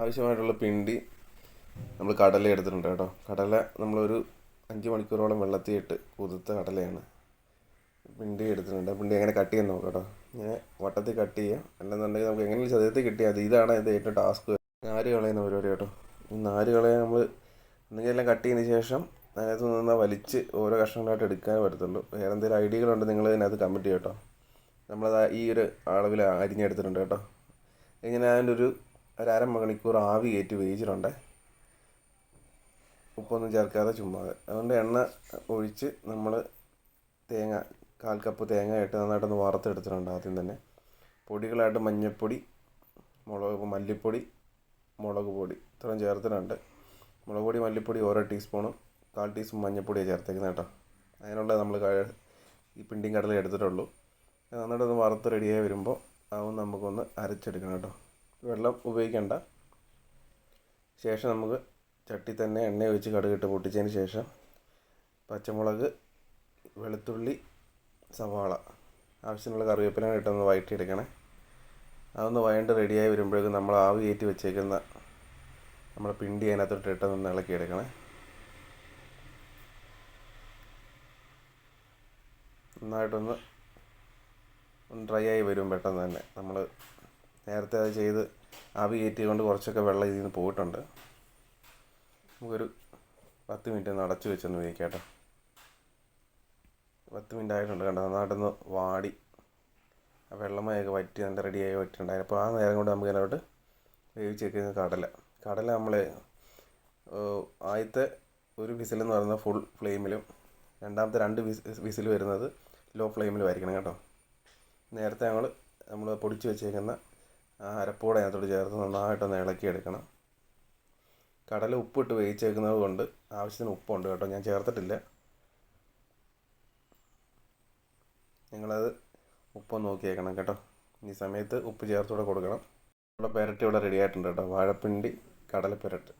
ആവശ്യമായിട്ടുള്ള പിണ്ടി നമ്മൾ കടല എടുത്തിട്ടുണ്ട് കേട്ടോ. കടല നമ്മളൊരു അഞ്ച് മണിക്കൂറോളം വെള്ളത്തിയിട്ട് കുതിർത്ത കടലയാണ്. പിണ്ടി എടുത്തിട്ടുണ്ട്. പിണ്ടി എങ്ങനെ കട്ട് ചെയ്യാൻ നോക്കാം കേട്ടോ. ഇങ്ങനെ വട്ടത്തിൽ കട്ട് ചെയ്യാം അല്ലെന്നുണ്ടെങ്കിൽ നമുക്ക് എങ്ങനെ ചതുരത്തിൽ കിട്ടിയാൽ മതി. ഇതാണ് ഇത് ഏറ്റവും ടാസ്ക്. നാര് കളയുന്ന പരിപാടി കേട്ടോ. ഈ നാര് കളയാൻ നമ്മൾ എന്തെങ്കിലും എല്ലാം കട്ട് ചെയ്തതിന് ശേഷം അതിനകത്ത് നിന്ന് വലിച്ച് ഓരോ കഷ്ണങ്ങളായിട്ട് എടുക്കാൻ പറ്റത്തുള്ളൂ. വേറെ എന്തെങ്കിലും ഐഡിയകളുണ്ട് നിങ്ങൾ ഇതിനകത്ത് കമ്മിറ്റ് ചെയ്യട്ടോ. നമ്മളത് ഈ ഒരു അളവിൽ അരിഞ്ഞെടുത്തിട്ടുണ്ട് കേട്ടോ. ഇങ്ങനെ അതിന്റെ ഒരു ഒരു അര മണിക്കൂർ ആവി കയറ്റി വേവിച്ചിട്ടുണ്ടേ ഉപ്പൊന്നും ചേർക്കാതെ ചുമ്മാതെ അതുകൊണ്ട് എണ്ണ ഒഴിച്ച് നമ്മൾ തേങ്ങ കാൽ കപ്പ് തേങ്ങ ഇട്ട് നന്നായിട്ടൊന്ന് വറുത്തെടുത്തിട്ടുണ്ട് ആദ്യം തന്നെ. പൊടികളായിട്ട് മഞ്ഞൾപ്പൊടി മുളക് മല്ലിപ്പൊടി മുളക് പൊടി ഇത്രയും ചേർത്തിട്ടുണ്ട്. മുളക് പൊടി മല്ലിപ്പൊടി ഓരോ ടീസ്പൂണും കാൽ ടീസ്പൂൺ മഞ്ഞൾപ്പൊടിയാണ് ചേർത്തേക്കുന്നത് കേട്ടോ. അതിനുള്ള നമ്മൾ ഈ പിണ്ടിയും കടല എടുത്തിട്ടുള്ളൂ. നന്നായിട്ടൊന്ന് വറുത്ത് റെഡിയായി വരുമ്പോൾ അതൊന്ന് നമുക്കൊന്ന് അരച്ചെടുക്കണം കേട്ടോ. വെള്ളം ഉപയോഗിക്കേണ്ട. ശേഷം നമുക്ക് ചട്ടി തന്നെ എണ്ണ ഒഴിച്ച് കടുകിട്ട് പൊട്ടിച്ചതിന് ശേഷം പച്ചമുളക് വെളുത്തുള്ളി സവാള. ആവശ്യമുള്ള കറിവേപ്പില ഇട്ടൊന്ന് വഴറ്റിയെടുക്കണേ അതൊന്ന് വഴണ്ട് റെഡിയായി വരുമ്പോഴേക്കും നമ്മൾ ആവി കയറ്റി വെച്ചേക്കുന്ന നമ്മുടെ പിണ്ടി അതിനകത്തോട്ട് ഇട്ടൊന്ന് ഇളക്കി എടുക്കണേ നന്നായിട്ടൊന്ന് ഡ്രൈ ആയി വരും പെട്ടെന്ന് തന്നെ. നമ്മൾ നേരത്തെ അത് ചെയ്ത് ആവി കയറ്റിയത് കൊണ്ട് കുറച്ചൊക്കെ വെള്ളം ഇതിൽ നിന്ന് പോയിട്ടുണ്ട്. നമുക്കൊരു പത്ത് മിനിറ്റ് ഒന്ന് അടച്ചു വെച്ചൊന്ന് ഉപയോഗിക്കാട്ടോ പത്ത് മിനിറ്റ് ആയിട്ടുണ്ട് കണ്ടോ നന്നായിട്ടൊന്ന് വാടി. ആ വെള്ളമയൊക്കെ വറ്റി നല്ല റെഡിയായി വറ്റിയിട്ടുണ്ടായി അപ്പോൾ ആ നേരം കൊണ്ട് നമുക്ക് അതിനോട്ട് വെക്കുന്നത് കടല. കടല നമ്മൾ ആദ്യത്തെ ഒരു വിസിലെന്ന് പറയുന്നത് ഫുൾ ഫ്ലെയിമിലും രണ്ടാമത്തെ രണ്ട് വിസ് വിസിൽ വരുന്നത് ലോ ഫ്ലെയിമിലും ആയിരിക്കണം കേട്ടോ. നേരത്തെ ഞങ്ങൾ നമ്മൾ പൊടിച്ച് വെച്ചേക്കുന്ന അരപ്പോടെ അതിനകത്തോട് ചേർത്ത് നന്നായിട്ടൊന്ന് ഇളക്കിയെടുക്കണം. കടല ഉപ്പിട്ട് വേവിച്ചേക്കുന്നത് കൊണ്ട് ആവശ്യത്തിന് ഉപ്പുണ്ട് കേട്ടോ. ഞാൻ ചേർത്തിട്ടില്ല. നിങ്ങളത് ഉപ്പൊന്ന് നോക്കിയേക്കണം കേട്ടോ. ഈ സമയത്ത് ഉപ്പ് ചേർത്തുകൂടെ കൊടുക്കണം. നമ്മുടെ പെരട്ടി ഇവിടെ റെഡി ആയിട്ടുണ്ട് കേട്ടോ. വാഴപ്പിണ്ടി കടല പെരട്ട്